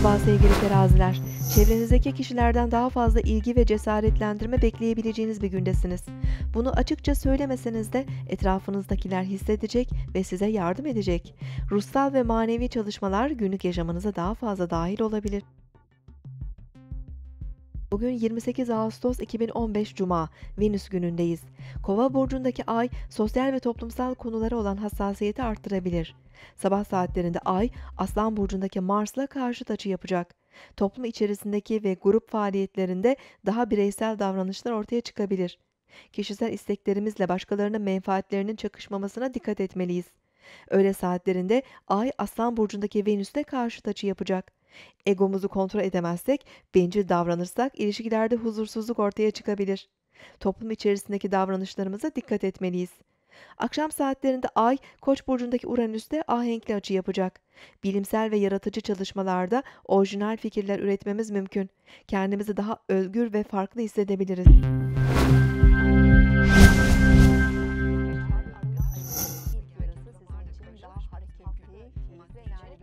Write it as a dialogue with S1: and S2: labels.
S1: sevgili teraziler. Çevrenizdeki kişilerden daha fazla ilgi ve cesaretlendirme bekleyebileceğiniz bir gündesiniz. Bunu açıkça söylemeseniz de etrafınızdakiler hissedecek ve size yardım edecek. Ruhsal ve manevi çalışmalar günlük yaşamınıza daha fazla dahil olabilir. Bugün 28 Ağustos 2015 Cuma, Venüs günündeyiz. Kova burcundaki ay sosyal ve toplumsal konulara olan hassasiyeti arttırabilir. Sabah saatlerinde ay Aslan burcundaki Mars'la karşıt açı yapacak. Toplum içerisindeki ve grup faaliyetlerinde daha bireysel davranışlar ortaya çıkabilir. Kişisel isteklerimizle başkalarının menfaatlerinin çakışmamasına dikkat etmeliyiz. Öğle saatlerinde Ay Aslan burcundaki Venüs'te karşıt açı yapacak. Egomuzu kontrol edemezsek, bencil davranırsak ilişkilerde huzursuzluk ortaya çıkabilir. Toplum içerisindeki davranışlarımıza dikkat etmeliyiz. Akşam saatlerinde Ay, Koç burcundaki Uranüs'te ahenkli açı yapacak. Bilimsel ve yaratıcı çalışmalarda orijinal fikirler üretmemiz mümkün. Kendimizi daha özgür ve farklı hissedebiliriz.